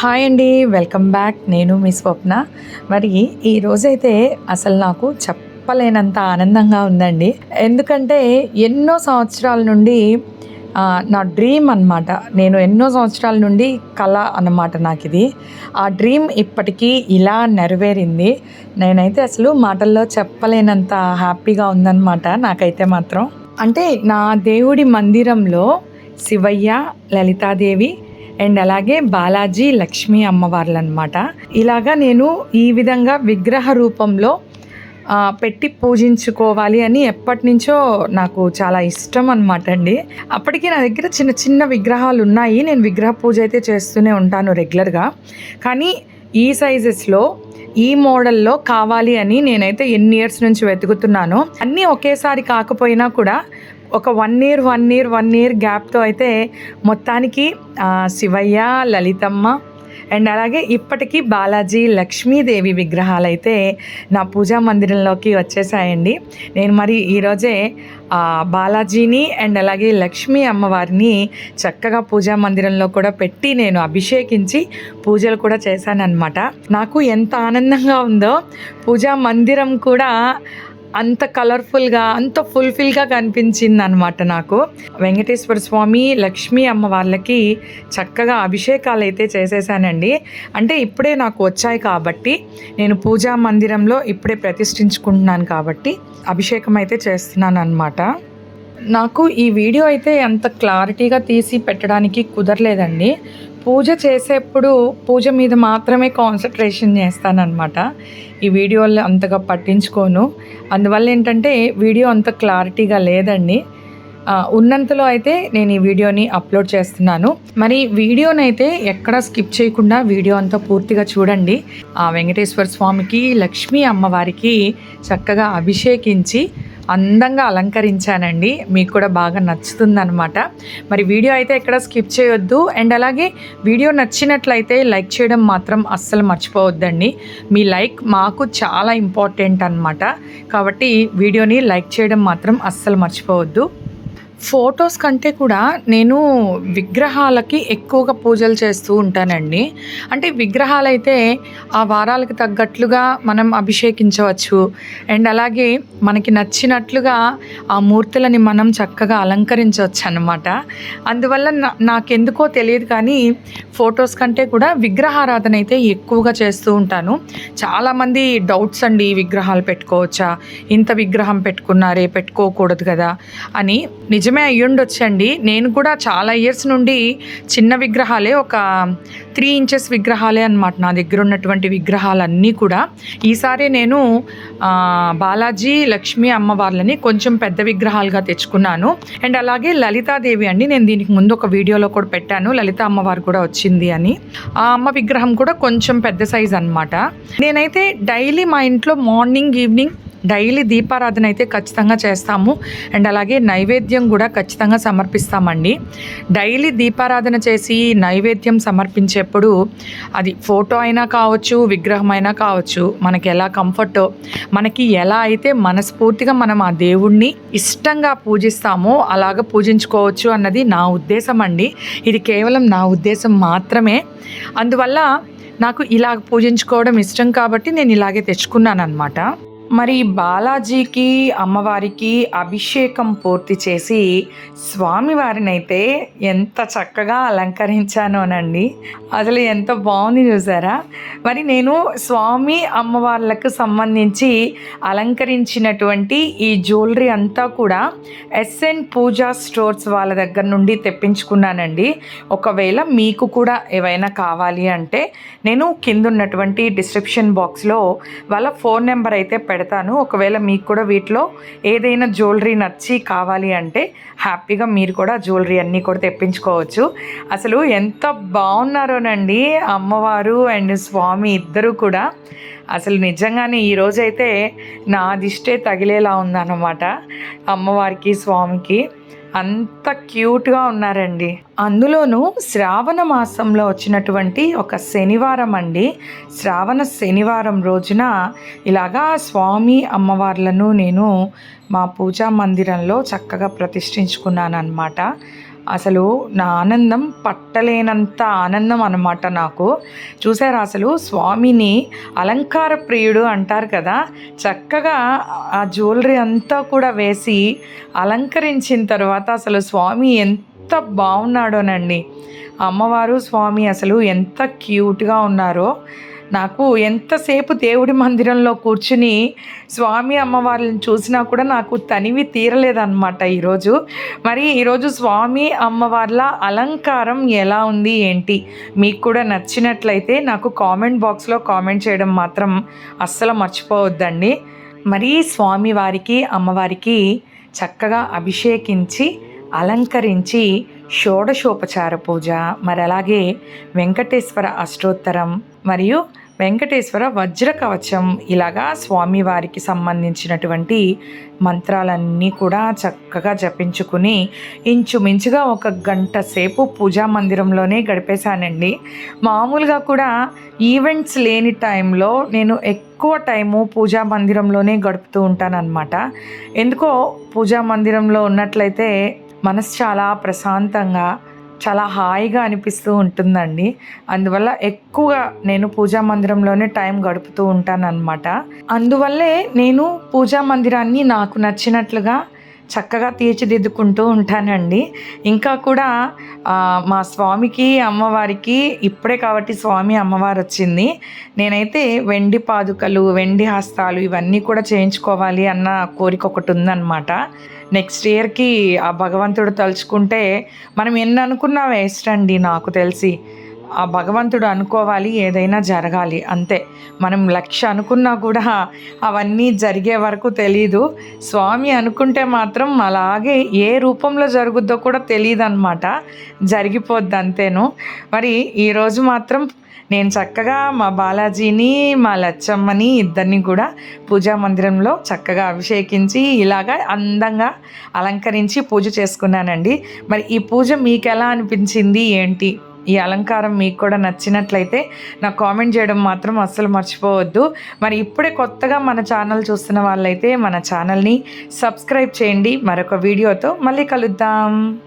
Hi అండి welcome back నేను మీ స్వప్న. మరి ఈ రోజైతే అసలు నాకు చెప్పలేనంత ఆనందంగా ఉందండి. ఎందుకంటే ఎన్నో సంవత్సరాల నుండి నా డ్రీమ్ అన్నమాట. నేను ఎన్నో సంవత్సరాల నుండి కళ అన్నమాట నాకు ఇది ఆ డ్రీమ్ ఇప్పటికీ ఇలా నెరవేరింది. నేనైతే అసలు మాటల్లో చెప్పలేనంత హ్యాపీగా ఉందన్నమాట నాకైతే మాత్రం. అంటే నా దేవుడి మందిరంలో శివయ్య లలితాదేవి అండ్ అలాగే బాలాజీ లక్ష్మీ అమ్మవార్లు అనమాట ఇలాగా నేను ఈ విధంగా విగ్రహ రూపంలో పెట్టి పూజించుకోవాలి అని ఎప్పటి నుంచో నాకు చాలా ఇష్టం అనమాట అండి. అప్పటికి నా దగ్గర చిన్న చిన్న విగ్రహాలు ఉన్నాయి. నేను విగ్రహ పూజ అయితే చేస్తూనే ఉంటాను రెగ్యులర్గా. కానీ ఈ సైజెస్లో ఈ మోడల్లో కావాలి అని నేనైతే ఎన్ని ఇయర్స్ నుంచి వెతుకుతున్నాను అన్నీ ఒకేసారి కాకపోయినా కూడా ఒక one year one year one year గ్యాప్తో అయితే మొత్తానికి శివయ్య లలితమ్మ అండ్ అలాగే ఇప్పటికీ బాలాజీ లక్ష్మీదేవి విగ్రహాలు అయితే నా పూజా మందిరంలోకి వచ్చేసాయండి. నేను మరి ఈరోజే బాలాజీని అండ్ అలాగే లక్ష్మీ అమ్మవారిని చక్కగా పూజా మందిరంలో కూడా పెట్టి నేను అభిషేకించి పూజలు కూడా చేశానన్నమాట. నాకు ఎంత ఆనందంగా ఉందో పూజా మందిరం కూడా అంత కలర్ఫుల్గా అంత ఫుల్ఫిల్గా కనిపించింది అనమాట నాకు. వెంకటేశ్వర స్వామి లక్ష్మీ అమ్మ వాళ్ళకి చక్కగా అభిషేకాలు అయితే చేసేసానండి. అంటే ఇప్పుడే నాకు వచ్చాయి కాబట్టి నేను పూజా మందిరంలో ఇప్పుడే ప్రతిష్ఠించుకుంటున్నాను కాబట్టి అభిషేకం అయితే చేస్తున్నాను అనమాట నాకు ఈ వీడియో అయితే అంత క్లారిటీగా తీసి పెట్టడానికి కుదరలేదండి. పూజ చేసేప్పుడు పూజ మీద మాత్రమే కాన్సన్ట్రేషన్ చేస్తానన్నమాట. ఈ వీడియోలు అంతగా పట్టించుకోను. అందువల్ల ఏంటంటే వీడియో అంత క్లారిటీగా లేదండి. ఉన్నంతలో అయితే నేను ఈ వీడియోని అప్లోడ్ చేస్తున్నాను. మరి వీడియోనైతే ఎక్కడ స్కిప్ చేయకుండా వీడియో అంతా పూర్తిగా చూడండి. ఆ వెంకటేశ్వర స్వామికి లక్ష్మీ అమ్మవారికి చక్కగా అభిషేకించి అందంగా అలంకరించానండి. మీకు కూడా బాగా నచ్చుతుందనమాట మరి వీడియో అయితే ఎక్కడ స్కిప్ చేయొద్దు. అండ్ అలాగే వీడియో నచ్చినట్లయితే లైక్ చేయడం మాత్రం అస్సలు మర్చిపోవద్దండి. మీ లైక్ మాకు చాలా ఇంపార్టెంట్ అనమాట కాబట్టి వీడియోని లైక్ చేయడం మాత్రం అస్సలు మర్చిపోవద్దు. ఫొటోస్ కంటే కూడా నేను విగ్రహాలకి ఎక్కువగా పూజలు చేస్తూ ఉంటానండి. అంటే విగ్రహాలు అయితే ఆ వారాలకు తగ్గట్లుగా మనం అభిషేకించవచ్చు. అండ్ అలాగే మనకి నచ్చినట్లుగా ఆ మూర్తులని మనం చక్కగా అలంకరించవచ్చు అన్నమాట. అందువల్ల నా- నాకెందుకో తెలియదు కానీ ఫొటోస్ కంటే కూడా విగ్రహారాధన అయితే ఎక్కువగా చేస్తూ ఉంటాను. చాలామంది డౌట్స్ అండి ఈ విగ్రహాలు పెట్టుకోవచ్చా? ఇంత విగ్రహం పెట్టుకున్నారే పెట్టుకోకూడదు కదా అని నిజమే అయ్యుండొచ్చండి. నేను కూడా చాలా ఇయర్స్ నుండి చిన్న విగ్రహాలే ఒక త్రీ ఇంచెస్ విగ్రహాలే అన్నమాట నా దగ్గర ఉన్నటువంటి విగ్రహాలన్నీ కూడా. ఈసారి నేను బాలాజీ లక్ష్మీ అమ్మవార్లని కొంచెం పెద్ద విగ్రహాలుగా తెచ్చుకున్నాను. అండ్ అలాగే లలితాదేవి అండి నేను దీనికి ముందు ఒక వీడియోలో కూడా పెట్టాను. లలిత అమ్మవారు కూడా వచ్చింది అని. ఆ అమ్మ విగ్రహం కూడా కొంచెం పెద్ద సైజ్ అన్నమాట. నేనైతే డైలీ మా ఇంట్లో మార్నింగ్ ఈవినింగ్ డైలీ దీపారాధన అయితే ఖచ్చితంగా చేస్తాము. అండ్ అలాగే నైవేద్యం కూడా ఖచ్చితంగా సమర్పిస్తామండి. డైలీ దీపారాధన చేసి నైవేద్యం సమర్పించేప్పుడు అది ఫోటో అయినా కావచ్చు విగ్రహం అయినా కావచ్చు మనకి ఎలా కంఫర్టో మనకి ఎలా అయితే మనస్ఫూర్తిగా మనం ఆ దేవుణ్ణి ఇష్టంగా పూజిస్తామో అలాగ పూజించుకోవచ్చు అన్నది నా ఉద్దేశం అండి ఇది కేవలం నా ఉద్దేశం మాత్రమే. అందువల్ల నాకు ఇలా పూజించుకోవడం ఇష్టం కాబట్టి నేను ఇలాగే తెచ్చుకున్నాను అనమాట మరి బాలాజీకి అమ్మవారికి అభిషేకం పూర్తి చేసి స్వామివారినైతే ఎంత చక్కగా అలంకరించానోనండి. అసలు ఎంత బాగుంది చూసారా? మరి నేను స్వామి అమ్మవార్లకు సంబంధించి అలంకరించినటువంటి ఈ జ్యువెలరీ అంతా కూడా ఎస్ఎన్ పూజా స్టోర్స్ వాళ్ళ దగ్గర నుండి తెప్పించుకున్నానండి. ఒకవేళ మీకు కూడా ఏవైనా కావాలి అంటే నేను కింద ఉన్నటువంటి డిస్క్రిప్షన్ బాక్స్లో వాళ్ళ ఫోన్ నెంబర్ అయితే పెడతాను. ఒకవేళ మీకు కూడా వీటిలో ఏదైనా జ్యువెలరీ నచ్చి కావాలి అంటే హ్యాపీగా మీరు కూడా జ్యువెలరీ అన్నీ కూడా తెప్పించుకోవచ్చు. అసలు ఎంత బాగున్నారోనండి అమ్మవారు అండ్ స్వామి స్వామి ఇద్దరు కూడా అసలు నిజంగానే ఈరోజైతే నా దిష్టే తగిలేలా ఉందన్నమాట అమ్మవారికి స్వామికి. అంత క్యూట్గా ఉన్నారండి. అందులోనూ శ్రావణ మాసంలో వచ్చినటువంటి ఒక శనివారం అండి. శ్రావణ శనివారం రోజున ఇలాగా స్వామి అమ్మవార్లను నేను మా పూజా మందిరంలో చక్కగా ప్రతిష్ఠించుకున్నాను అనమాట అసలు నా ఆనందం పట్టలేనంత ఆనందం అనమాట నాకు. చూసారు అసలు? స్వామిని అలంకార ప్రియుడు అంటారు కదా? చక్కగా ఆ జ్యువెలరీ అంతా కూడా వేసి అలంకరించిన తర్వాత అసలు స్వామి ఎంత బాగున్నాడోనండి. అమ్మవారు స్వామి అసలు ఎంత క్యూట్గా ఉన్నారో. నాకు ఎంతసేపు దేవుడి మందిరంలో కూర్చుని స్వామి అమ్మవారిని చూసినా కూడా నాకు తనివి తీరలేదన్నమాట ఈరోజు. మరి ఈరోజు స్వామి అమ్మవార్ల అలంకారం ఎలా ఉంది ఏంటి? మీకు కూడా నచ్చినట్లయితే నాకు కామెంట్ బాక్స్లో కామెంట్ చేయడం మాత్రం అస్సలు మర్చిపోవద్దండి. మరి స్వామి వారికి అమ్మవారికి చక్కగా అభిషేకించి అలంకరించి షోడశోపచార పూజ మరి అలాగే వెంకటేశ్వర అష్టోత్తరం మరియు వెంకటేశ్వర వజ్ర కవచం ఇలాగా స్వామివారికి సంబంధించినటువంటి మంత్రాలన్నీ కూడా చక్కగా జపించుకుని ఇంచుమించుగా ఒక గంట సేపు పూజా మందిరంలోనే గడిపేశానండి. మామూలుగా కూడా ఈవెంట్స్ లేని టైంలో నేను ఎక్కువ టైము పూజా మందిరంలోనే గడుపుతూ ఉంటానన్నమాట. ఎందుకో పూజా మందిరంలో ఉన్నట్లయితే మనసు చాలా ప్రశాంతంగా చాలా హాయిగా అనిపిస్తూ ఉంటుందండి. అందువల్ల ఎక్కువగా నేను పూజా మందిరంలోనే టైం గడుపుతూ ఉంటాను అనమాట అందువల్లే నేను పూజా మందిరాన్ని నాకు నచ్చినట్లుగా చక్కగా తీర్చిదిద్దుకుంటూ ఉంటానండి. ఇంకా కూడా మా స్వామికి అమ్మవారికి ఇప్పుడే కాబట్టి స్వామి అమ్మవారు వచ్చింది. నేనైతే వెండి పాదుకలు వెండి హస్తాలు ఇవన్నీ కూడా చేయించుకోవాలి అన్న కోరిక ఒకటి ఉందన్నమాట. నెక్స్ట్ ఇయర్కి ఆ భగవంతుడు తలుచుకుంటే మనం ఎన్ని అనుకున్నా వేస్ట్ అండి నాకు తెలిసి. ఆ భగవంతుడు అనుకోవాలి ఏదైనా జరగాలి అంతే. మనం లక్ష్య అనుకున్నా కూడా అవన్నీ జరిగే వరకు తెలీదు. స్వామి అనుకుంటే మాత్రం అలాగే ఏ రూపంలో జరుగుద్దో కూడా తెలియదు అనమాట జరిగిపోద్ది అంతేను. మరి ఈరోజు మాత్రం నేను చక్కగా మా బాలాజీని మా లచ్చమ్మని ఇద్దరిని కూడా పూజా మందిరంలో చక్కగా అభిషేకించి ఇలాగా అందంగా అలంకరించి పూజ చేసుకున్నానండి. మరి ఈ పూజ మీకు ఎలా అనిపించింది ఏంటి? ఈ అలంకారం మీకు కూడా నచ్చినట్లయితే నాకు కామెంట్ చేయడం మాత్రం అస్సలు మర్చిపోవద్దు. మరి ఇప్పుడే కొత్తగా మన ఛానల్ చూస్తున్న వాళ్ళైతే మన ఛానల్ని సబ్స్క్రైబ్ చేయండి. మరొక వీడియోతో మళ్ళీ కలుద్దాం.